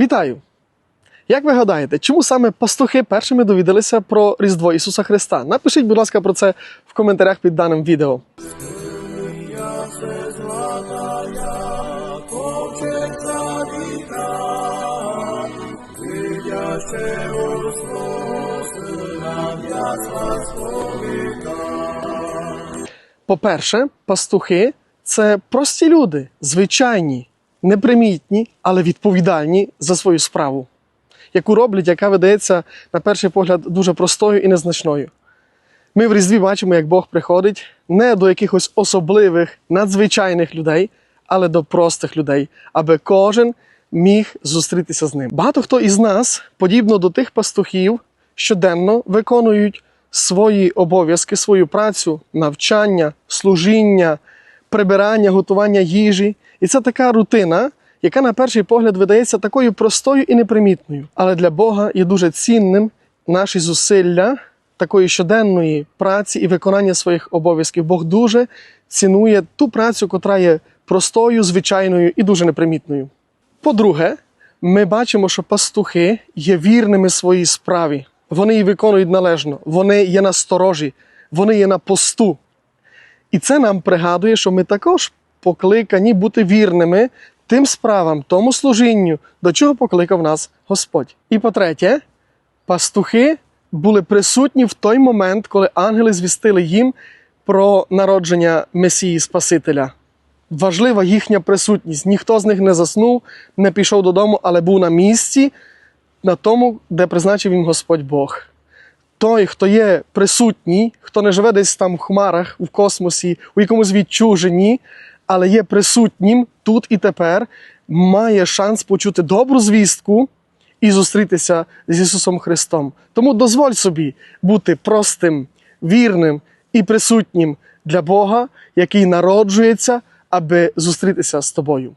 Вітаю! Як ви гадаєте, чому саме пастухи першими довідалися про Різдво Ісуса Христа? Напишіть, будь ласка, про це в коментарях під даним відео. По-перше, пастухи це прості люди, звичайні, непримітні, але відповідальні за свою справу, яку роблять, яка видається на перший погляд дуже простою і незначною. Ми в Різдві бачимо, як Бог приходить не до якихось особливих, надзвичайних людей, але до простих людей, аби кожен міг зустрітися з ним. Багато хто із нас, подібно до тих пастухів, щоденно виконують свої обов'язки, свою працю, навчання, служіння, прибирання, готування їжі. І це така рутина, яка на перший погляд видається такою простою і непримітною. Але для Бога є дуже цінним наші зусилля такої щоденної праці і виконання своїх обов'язків. Бог дуже цінує ту працю, котра є простою, звичайною і дуже непримітною. По-друге, ми бачимо, що пастухи є вірними своїй справі. Вони її виконують належно, вони є на сторожі, вони є на посту. І це нам пригадує, що ми також покликані бути вірними тим справам, тому служінню, до чого покликав нас Господь. І по-третє, пастухи були присутні в той момент, коли ангели звістили їм про народження Месії Спасителя. Важлива їхня присутність. Ніхто з них не заснув, не пішов додому, але був на місці, на тому, де призначив їм Господь Бог. Той, хто є присутній, хто не живе десь там в хмарах, в космосі, у якомусь відчуженні, але є присутнім тут і тепер, має шанс почути добру звістку і зустрітися з Ісусом Христом. Тому дозволь собі бути простим, вірним і присутнім для Бога, який народжується, аби зустрітися з тобою.